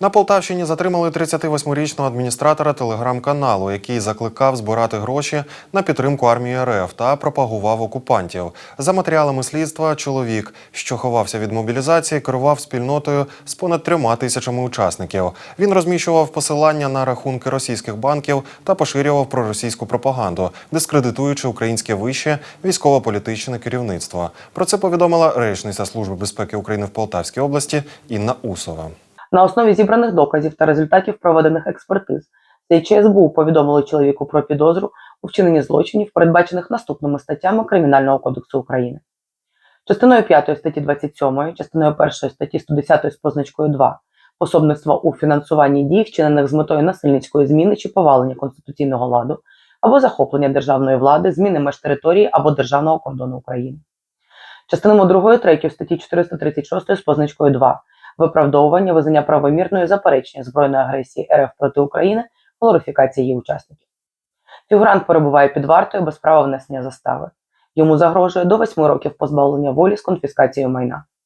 На Полтавщині затримали 38-річного адміністратора телеграм-каналу, який закликав збирати гроші на підтримку армії РФ та пропагував окупантів. За матеріалами слідства, чоловік, що ховався від мобілізації, керував спільнотою з понад трьома тисячами учасників. Він розміщував посилання на рахунки російських банків та поширював проросійську пропаганду, дискредитуючи українське вище військово-політичне керівництво. Про це повідомила речниця Служби безпеки України в Полтавській області Інна Усова. На основі зібраних доказів та результатів проведених експертиз слідчі СБУ повідомили чоловіку про підозру у вчиненні злочинів, передбачених наступними статтями Кримінального кодексу України. Частиною 5 статті 27, частиною 1 статті 110 з позначкою 2 пособництво у фінансуванні дій, вчинених з метою насильницької зміни чи повалення конституційного ладу або захоплення державної влади, зміни меж території або державного кордону України. Частинами 2, 3 статті 436 з позначкою 2 виправдовування, визнання правомірної заперечення збройної агресії РФ проти України, глорифікації її учасників. Фігурант перебуває під вартою без права внесення застави. Йому загрожує до 8 років позбавлення волі з конфіскацією майна.